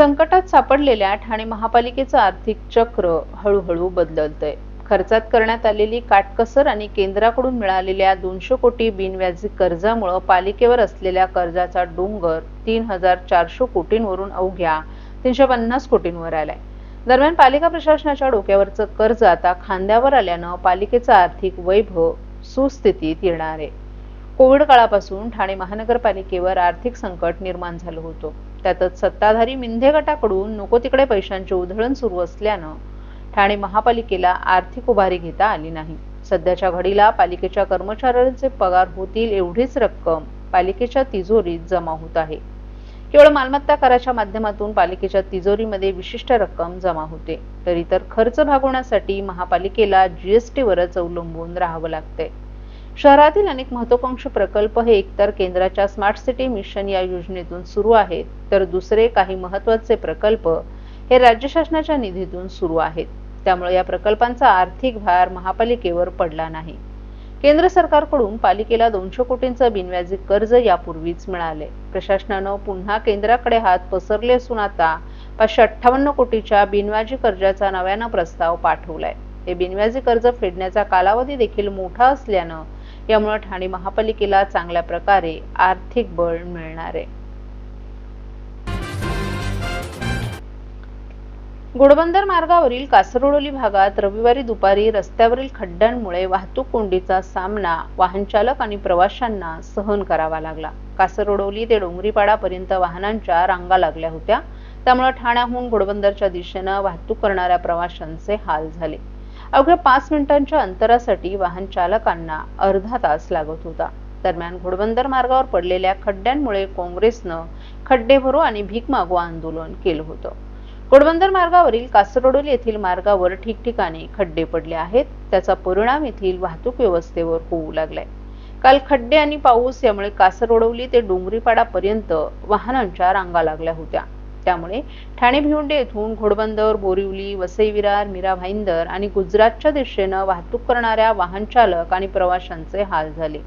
संकटात सापडलेल्या ठाणे महापालिकेचं आर्थिक चक्र हळूहळू बदलतंय. खर्चात करण्यात आलेली काटकसर आणि केंद्राकडून मिळालेल्या दोनशे कोटी बिनव्याजी कर्जामुळं पालिकेवर असलेल्या कर्जाचा डोंगर तीन हजार चारशे कोटींवरून अवघ्या तीनशे पन्नास कोटींवर आलाय. दरम्यान पालिका प्रशासनाच्या डोक्यावरचं कर्ज आता खांद्यावर आल्यानं पालिकेचं आर्थिक वैभव सुस्थितीत येणार आहे. कोविड काळापासून ठाणे महानगरपालिकेवर आर्थिक संकट निर्माण झालं होतं. त्यातच सत्ताधारी मिंधे गटाकडून नको तिकडे पैशांची उधळण सुरू असल्यानं ठाणे महापालिकेला आर्थिक उभारी घेता आली नाही. सध्याच्या घडीला पालिकेच्या कर्मचाऱ्यांचे पगार होतील एवढीच रक्कम पालिकेच्या तिजोरीत जमा होत आहे. केवळ मालमत्ता कराच्या माध्यमातून पालिकेच्या तिजोरीमध्ये विशिष्ट रक्कम जमा होते. तर इतर खर्च भागवण्यासाठी महापालिकेला जीएसटीवरच अवलंबून राहावं लागतंय. शहरातील अनेक महत्वाकांक्षी प्रकल्प हे एकतर केंद्राच्या स्मार्ट सिटी मिशन या योजनेतून सुरू आहेत तर दुसरे काही महत्त्वाचे प्रकल्प हे राज्य शासनाच्या निधीतून सुरू आहेत. त्यामुळे या प्रकल्पांचा आर्थिक भार महापालिकेवर पडला नाही. केंद्र सरकारकडून पालिकेला दोनशे कोटींचं बिनव्याजी कर्ज यापूर्वीच मिळाले. प्रशासनानं पुन्हा केंद्राकडे हात पसरले असून आता पाचशे अठ्ठावन्न कोटीच्या बिनव्याजी कर्जाचा नव्यानं प्रस्ताव पाठवलाय. हे बिनव्याजी कर्ज फेडण्याचा कालावधी देखील मोठा असल्यानं यामुळे ठाणे महापालिकेला चांगल्या प्रकारे आर्थिक बळ मिळणार. आहे घोडबंदर मार्गावरील कासरोडोली भागात रविवारी दुपारी रस्त्यावरील खड्ड्यांमुळे वाहतूक कोंडीचा सामना वाहनचालक आणि प्रवाशांना सहन करावा लागला. कासरोडोली ते डोंगरीपाडापर्यंत वाहनांच्या रांगा लागल्या होत्या. त्यामुळे ठाण्याहून घोडबंदरच्या दिशेनं वाहतूक करणाऱ्या प्रवाशांचे हाल झाले. अवघ्या पाच मिनिटांच्या अंतरासाठी वाहन चालकांना अर्धा तास लागत होता. दरम्यान घोडबंदर मार्गावर पडलेल्या खड्ड्यांमुळे काँग्रेसनं खड्डे भरो आणि भीक मागो आंदोलन केलं होतं. घोडबंदर मार्गावरील कासरडोल येथील मार्गावर ठिकठिकाणी खड्डे पडले आहेत. त्याचा परिणाम येथील वाहतूक व्यवस्थेवर होऊ लागलाय. काल खड्डे आणि पाऊस यामुळे कासरडोली ते डोंगरीपाडापर्यंत वाहनांच्या रांगा लागल्या होत्या. त्यामुळे ठाणे भिवंडे येथून घोडबंदर बोरिवली वसई विरार मीरा भाईंदर आणि गुजरातच्या दिशेनं वाहतूक करणाऱ्या वाहन चालक आणि प्रवाशांचे हाल झाले.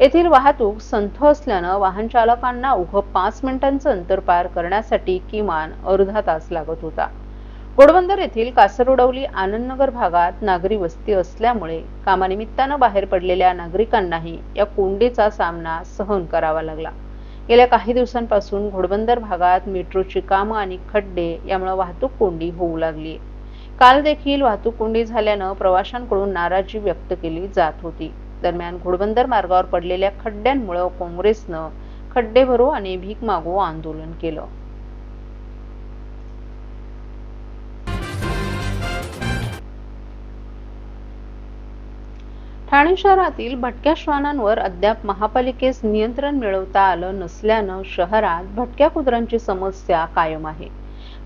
येथील वाहतूक संथ असल्यानं वाहन चालकांना उभं पाच मिनिटांचं अंतर पार करण्यासाठी किमान अर्धा तास लागत होता. घोडबंदर येथील कासरोडवली आनंदनगर भागात नागरी वस्ती असल्यामुळे कामानिमित्तानं बाहेर पडलेल्या नागरिकांनाही या कोंडीचा सामना सहन करावा लागला. गेल्या काही दिवसांपासून घोडबंदर भागात मेट्रोची कामं आणि खड्डे यामुळे वाहतूक कोंडी होऊ लागली. काल देखील वाहतूक कोंडी झाल्यानं प्रवाशांकडून नाराजी व्यक्त केली जात होती. दरम्यान घोडबंदर मार्गावर पडलेल्या खड्ड्यांमुळे काँग्रेसनं खड्डे भरो आणि भीक मागो आंदोलन केलं. ठाणे शहरातील भटक्या श्वानांवर अद्याप महापालिकेस नियंत्रण मिळवता आलं नसल्यानं शहरात भटक्या कुत्र्यांची समस्या कायम आहे.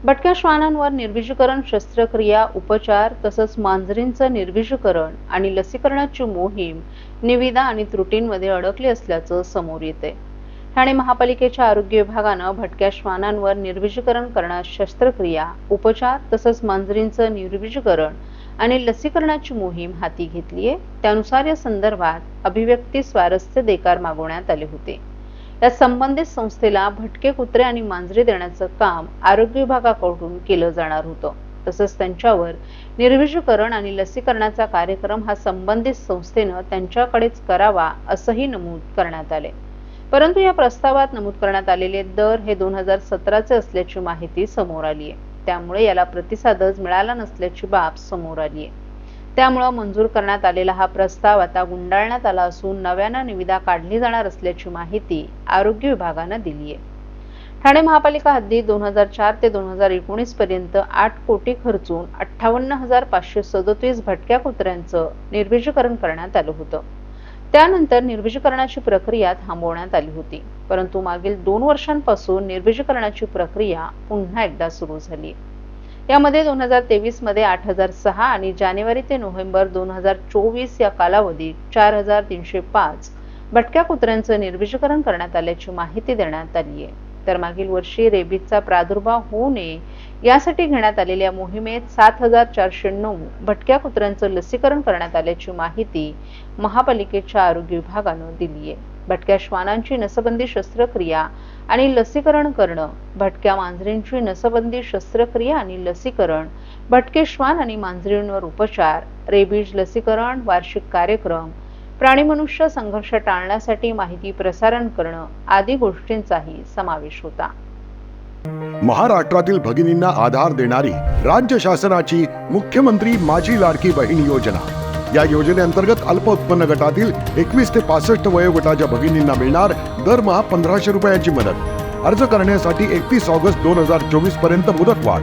भटक्या श्वानांवर निर्विजीकरण शस्त्रक्रिया उपचार तसंच मांजरींचं निर्विजीकरण आणि लसीकरणाची मोहीम निविदा आणि त्रुटींमध्ये अडकली असल्याचं समोर येते ठाणे महापालिकेच्या आरोग्य विभागानं भटक्या श्वानांवर निर्विजीकरण करण्यास शस्त्रक्रिया उपचार तसंच मांजरींचं निर्विजीकरण आणि लसीकरणाची मोहीम हाती घेतली आहे. त्यानुसार या संदर्भात अभिव्यक्ती स्वारस्य देकार मागवण्यात आले होते. या संबंधित संस्थेला भटके कुत्रे आणि मांजरे देण्याचं काम आरोग्य विभागाकडून केलं जाणार होतं. तसंच त्यांच्यावर निर्विषीकरण आणि लसीकरणाचा कार्यक्रम हा संबंधित संस्थेनं त्यांच्याकडेच करावा असंही नमूद करण्यात आले. परंतु या प्रस्तावात नमूद करण्यात आलेले दर हे दोन हजार सतराचे असल्याची माहिती समोर आली आहे त्यामुळे याला प्रतिसादच मिळाला नसल्याची बाब समोर आली आहे त्यामुळं मंजूर करण्यात आलेला हा प्रस्ताव आता गुंडाळण्यात आला असून नव्यानं निविदा काढली जाणार असल्याची माहिती आरोग्य विभागानं दिली आहे ठाणे महापालिका हद्दीत दोन हजार चार ते दोन हजार एकोणीस पर्यंत आठ कोटी खर्चून अठ्ठावन्न हजार पाचशे सदोतीस भटक्या कुत्र्यांचं निर्विषीकरण करण्यात आलं होतं. त्यानंतर निर्विजीकरणाची प्रक्रिया थांबवण्यात आली होती. परंतु मागील दोन वर्षांपासून निर्विजीकरणाची प्रक्रिया पुन्हा एकदा सुरू झाली. यामध्ये दोन हजार तेवीसमध्ये आठ हजार सहा आणि जानेवारी ते नोव्हेंबर दोन हजार चोवीस या कालावधीत चार हजार तीनशे पाच भटक्या कुत्र्यांचं निर्वीजीकरण करण्यात आल्याची माहिती देण्यात आली आहे तर मागील वर्षी रेबीजचा प्रादुर्भाव होऊ नये यासाठी घेण्यात आलेल्या मोहिमेत सात हजार चारशे नऊ भटक्या कुत्र्यांचं लसीकरण करण्यात आल्याची माहिती महापालिकेच्या आरोग्य विभागानं दिली आहे. भटक्या श्वानांची नसबंदी शस्त्रक्रिया आणि लसीकरण करणं भटक्या मांजरींची नसबंदी शस्त्रक्रिया आणि लसीकरण भटके श्वान आणि मांजरींवर उपचार रेबीज लसीकरण वार्षिक कार्यक्रम प्राणी मनुष्य संघर्ष टाळण्यासाठी माहिती प्रसारण करणं आदी गोष्टींचाही समावेश होता. महाराष्ट्रातील भगिनींना आधार देणारी राज्य शासनाची मुख्यमंत्री माझी लाडकी बहीण योजना. या योजनेअंतर्गत अल्प उत्पन्न गटातील एकवीस ते पासष्ट वयोगटाच्या भगिनींना मिळणार दरमहा पंधराशे रुपयांची मदत. अर्ज करण्यासाठी एकतीस ऑगस्ट दोन हजार चोवीसपर्यंत मुदतवाढ.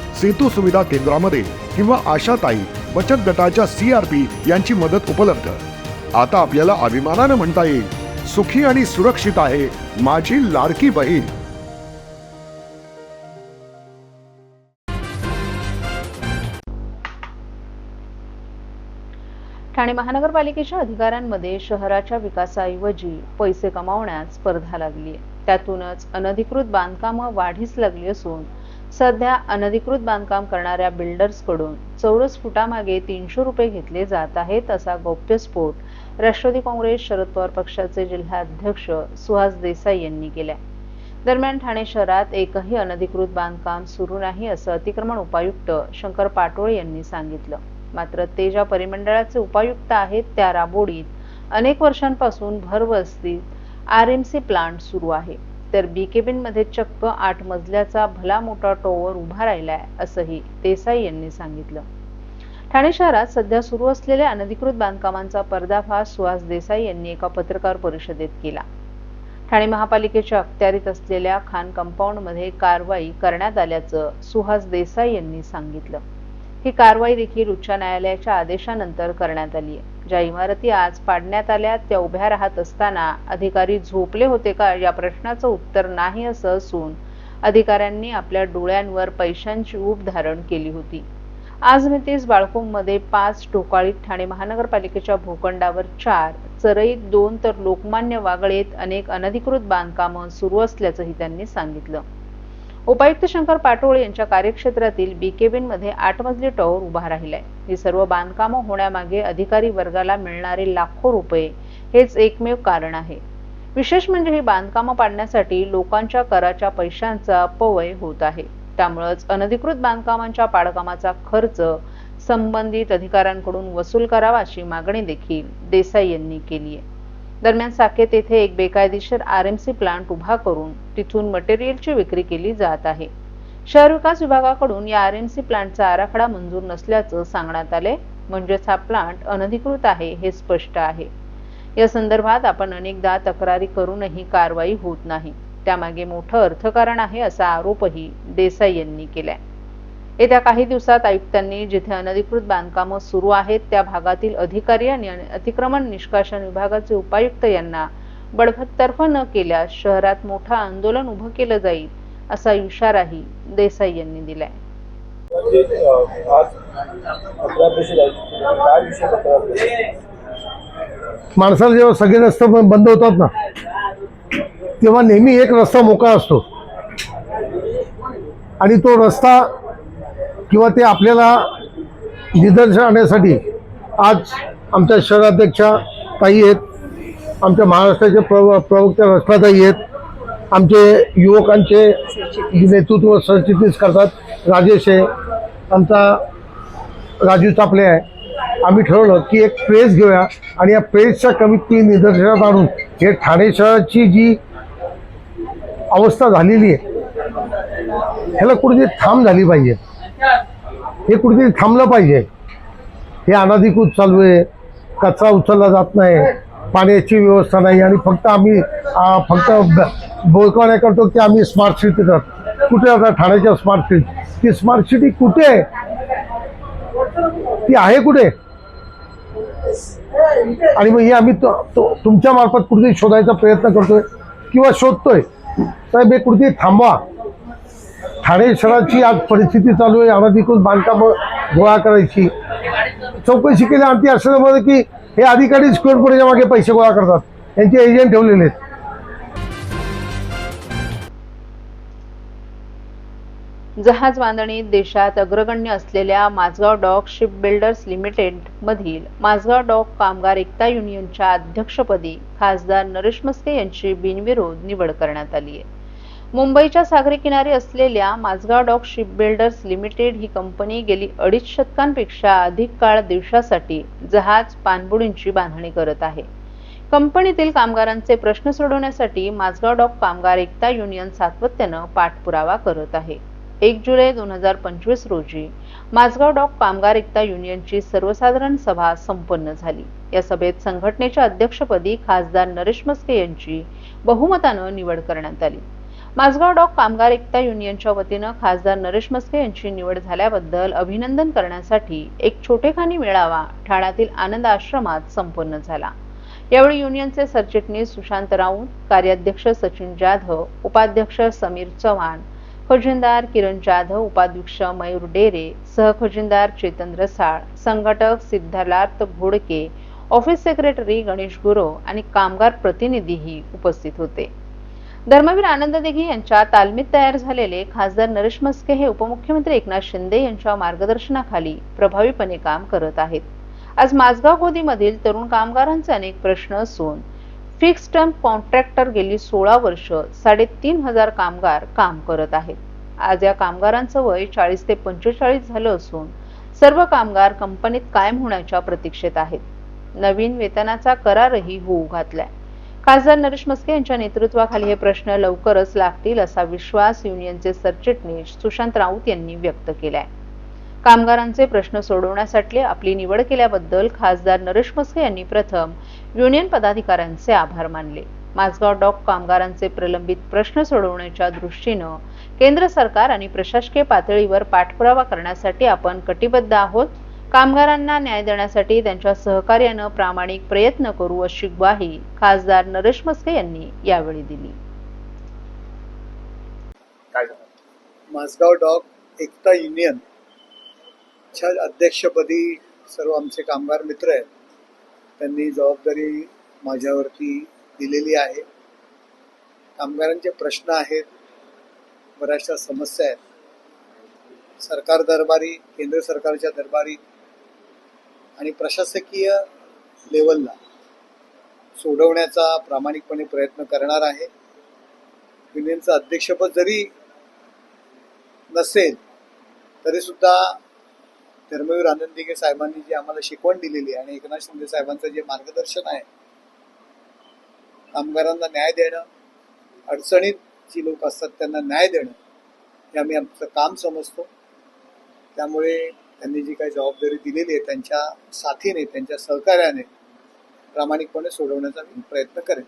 सेतू सुविधा केंद्रामध्ये किंवा आशाताई बचत गटाच्या सी आर पी यांची मदत उपलब्ध. आता आपल्याला अभिमानानं म्हणता येईल सुखी आणि सुरक्षित आहे माझी लाडकी बहीण. ठाणे महानगरपालिकेच्या अधिकाऱ्यांमध्ये शहराच्या विकासाऐवजी पैसे कमावण्यात स्पर्धा लागली आहे. त्यातूनच अनधिकृत बांधकामं वाढीस लागली असून सध्या अनधिकृत बांधकाम करणाऱ्या बिल्डर्सकडून चौरस फुटामागे तीनशे रुपये घेतले जात आहेत असा गौप्यस्फोट राष्ट्रवादी काँग्रेस शरद पवार पक्षाचे जिल्हाध्यक्ष सुहास देसाई यांनी केलाय. दरम्यान ठाणे शहरात एकही अनधिकृत बांधकाम सुरू नाही असं अतिक्रमण उपायुक्त शंकर पाटोळे यांनी सांगितलं. मात्र ते ज्या परिमंडळाचे उपायुक्त आहेत त्या राबोडीत अनेक वर्षांपासून भरवस्तीत आर एम सी प्लांट सुरू आहे. तर बी केबिनमध्ये चक्क आठ मजल्याचा भला मोठा टॉवर उभा राहिलाय असंही देसाई यांनी सांगितलं. ठाणे शहरात सध्या सुरू असलेल्या अनधिकृत बांधकामांचा पर्दाफाश सुहास देसाई यांनी एका पत्रकार परिषदेत केला. ठाणे महापालिकेच्या अखत्यारीत असलेल्या खान कंपाऊंडमध्ये कारवाई करण्यात आल्याचं सुहास देसाई यांनी सांगितलं. ही कारवाई देखील उच्च न्यायालयाच्या आदेशानंतर करण्यात आली आहे ज्या इमारती आज पाडण्यात आल्या त्या उभ्या राहत असताना अधिकारी झोपले होते का या प्रश्नाचं उत्तर नाही असं असून अधिकाऱ्यांनी आपल्या डोळ्यांवर पैशांची ऊब धारण केली होती. आज मितीस बाळकोंमध्ये पाच ढोकाळीत ठाणे महानगरपालिकेच्या भूखंडावर चार चरईत दोन तर लोकमान्य वागळेत अनेक अनधिकृत बांधकामं सुरू असल्याचंही त्यांनी सांगितलं. उपायुक्त शंकर पाटोळे यांच्या कार्यक्षेत्रातील बीकेबिनमध्ये आठ मजली टॉवर उभा राहिलाय. ही सर्व बांधकामं होण्यामागे अधिकारी वर्गाला मिळणारे लाखो रुपये हेच एकमेव कारण आहे. विशेष म्हणजे ही बांधकामं पाडण्यासाठी लोकांच्या कराच्या पैशांचा अपव्यय होत आहे. त्यामुळेच अनधिकृत बांधकामांच्या पाडकामाचा खर्च संबंधित अधिकाऱ्यांकडून वसूल करावा अशी मागणी देखील देसाई यांनी केली आहे दरम्यान साकेत येथे एक बेकायदेशीर आर एम सी प्लांट उभा करून तिथून मटेरियलची विक्री केली जात आहे. शहर विकास विभागाकडून या आर एम सी प्लांटचा आराखडा मंजूर नसल्याचं सांगण्यात आले. म्हणजेच हा प्लांट अनधिकृत आहे हे स्पष्ट आहे. या संदर्भात आपण अनेकदा तक्रारी करूनही कारवाई होत नाही. त्यामागे मोठं अर्थकारण आहे असा आरोपही देसाई यांनी केलाय. येत्या काही दिवसात आयुक्तांनी जिथे अनधिकृत बांधकामं सुरू आहेत त्या भागातील अधिकारी आणि अतिक्रमण निष्कासन विभागाचे उपायुक्त यांना बडबडतर्फ न केल्यास शहरात मोठं आंदोलन उभं केलं जाईल असा इशाराही देसाई यांनी दिलाय. माणसाला जेव्हा सगळे रस्ते बंद होतात ना तेव्हा नेहमी एक रस्ता मोकळा असतो. आणि तो रस्ता किंवा ते आपल्याला निदर्शन आणण्यासाठी आज आमच्या शहराध्यक्षा ताई आहेत आमच्या महाराष्ट्राचे प्रव प्रवक्त्या रचनाताई आहेत आमचे युवकांचे नेतृत्व सरचिटणीस करतात राजेश आहे आमचा राजू चापले आहे. आम्ही ठरवलं की एक प्रेस घेऊया आणि या प्रेसच्या कमीत कमी निदर्शनात आणून हे ठाणे शहराची जी अवस्था झालेली आहे ह्याला कुठेतरी थांब झाली पाहिजे. हे कुठेतरी थांबलं पाहिजे. हे अनाधिकृत चालू आहे. कचरा उचलला जात नाही. पाण्याची व्यवस्था नाही आणि फक्त आम्ही फक्त ब- करतो की आम्ही स्मार्ट सिटी करतो कुठे आता ठाण्याच्या स्मार्ट सिटी ती स्मार्ट सिटी कुठे? आहे ती आहे कुठे? आणि मग हे आम्ही तुमच्या मार्फत कुठेतरी शोधायचा प्रयत्न करतोय किंवा शोधतोय. साहेब हे कुठेतरी थांबवा. ठाणे शहराची आज परिस्थिती चालू आहे. अनधिकृत बांधकामं गोळा करायची. चौकशी केली आणि ती असं समजलं की हे अधिकारी स्क्वेअर फुटाच्या मागे पैसे गोळा करतात. त्यांचे एजंट ठेवलेले आहेत. जहाज बांधणीत देशात अग्रगण्य असलेल्या Mazagon dock ship builders limited मधील माझगाव डॉक कामगार एकता युनियनच्या अध्यक्षपदी खासदार नरेश मस्के यांची बिनविरोध निवड करण्यात आली आहे. मुंबईच्या सागरी किनारी असलेल्या Mazagon dock ship builders limited ही कंपनी गेली अडीच शतकांपेक्षा अधिक काळ दिवसासाठी जहाज पाणबुडींची बांधणी करत आहे. कंपनीतील कामगारांचे प्रश्न सोडवण्यासाठी माझगाव डॉक कामगार एकता युनियन सातत्यानं पाठपुरावा करत आहे. एक जुलै दोन हजार पंचवीस रोजी माझगाव डॉक कामगार एकता युनियनची सर्वसाधारण सभा संपन्न झाली. या सभेत संघटनेच्या अध्यक्षपदी खासदार नरेश मस्के यांची बहुमतानं निवड करण्यात आली. माझगाव डॉक कामगार एकता युनियनच्या वतीनं खासदार नरेश मस्के यांची निवड झाल्याबद्दल अभिनंदन करण्यासाठी एक छोटेखानी मेळावा ठाण्यातील आनंद आश्रमात संपन्न झाला. यावेळी युनियनचे सरचिटणीस सुशांत राऊत कार्याध्यक्ष सचिन जाधव उपाध्यक्ष समीर चव्हाण खजिनदार किरण जाधव उपाध्यक्ष मयूर डेरे सहखजिनदार चेतन रसाळ संघटक सिद्धार्थ घोडके ऑफिस सेक्रेटरी गणेश गुरव आणि कामगार प्रतिनिधीही उपस्थित होते. धर्मवीर आनंद दिघे यांच्या तालमीत तयार झालेले खासदार नरेश मस्के हे उपमुख्यमंत्री एकनाथ शिंदे यांच्या मार्गदर्शनाखाली प्रभावीपणे काम करत आहेत. आज माझगाव गोदीमधील तरुण कामगारांचे अनेक प्रश्न असून फिक्स टर्म कॉन्ट्रॅक्टर गेली सोळा वर्ष साडेतीन हजार कामगार काम करत आहेत. आज या कामगारांचं वय चाळीस ते पंचेचाळीस झालं असून सर्व कामगार कंपनीत कायम होण्याच्या प्रतीक्षेत आहेत. नवीन वेतनाचा करारही होऊ घातलाय. खासदार नरेश मस्के यांच्या नेतृत्वाखाली हे प्रश्न लवकरच लागतील असा विश्वास युनियनचे सरचिटणीस सुशांत राऊत यांनी व्यक्त केलाय. कामगारांचे प्रश्न सोडवण्यासाठी आपली निवड केल्याबद्दल खासदार नरेश मस्के यांनी प्रथम युनियन पदाधिकाऱ्यांचे आभार मानले. माझगाव डॉक कामगारांचे प्रलंबित प्रश्न सोडवण्याच्या दृष्टीनं केंद्र सरकार आणि प्रशासकीय पातळीवर पाठपुरावा करण्यासाठी आपण कटिबद्ध आहोत. कामगारांना न्याय देण्यासाठी त्यांच्या सहकार्यानं प्रामाणिक प्रयत्न करू अशी ग्वाही खासदार नरेश मस्के यांनी यावेळी दिली? माझगाव डॉग एकता युनियन च्या अध्यक्षपदी सर्व आमचे कामगार मित्र आहेत. त्यांनी जबाबदारी माझ्यावरती दिलेली आहे. कामगारांचे प्रश्न आहेत. बऱ्याचशा समस्या आहेत. सरकार दरबारी केंद्र सरकारच्या दरबारी आणि प्रशासकीय लेवलला सोडवण्याचा प्रामाणिकपणे प्रयत्न करणार आहे. युनियनचं अध्यक्षपद जरी नसेल तरीसुद्धा धर्मवीर आनंदिके साहेबांनी जी आम्हाला शिकवण दिलेली आहे आणि एकनाथ शिंदे साहेबांचं जे मार्गदर्शन आहे कामगारांना न्याय देणं अडचणीत जी लोक असतात त्यांना न्याय देणं हे आम्ही आमचं काम समजतो. त्यामुळे त्यांनी जी काही जबाबदारी दिलेली आहे त्यांच्या साथीने त्यांच्या सहकार्याने प्रामाणिकपणे सोडवण्याचा मी प्रयत्न करेन.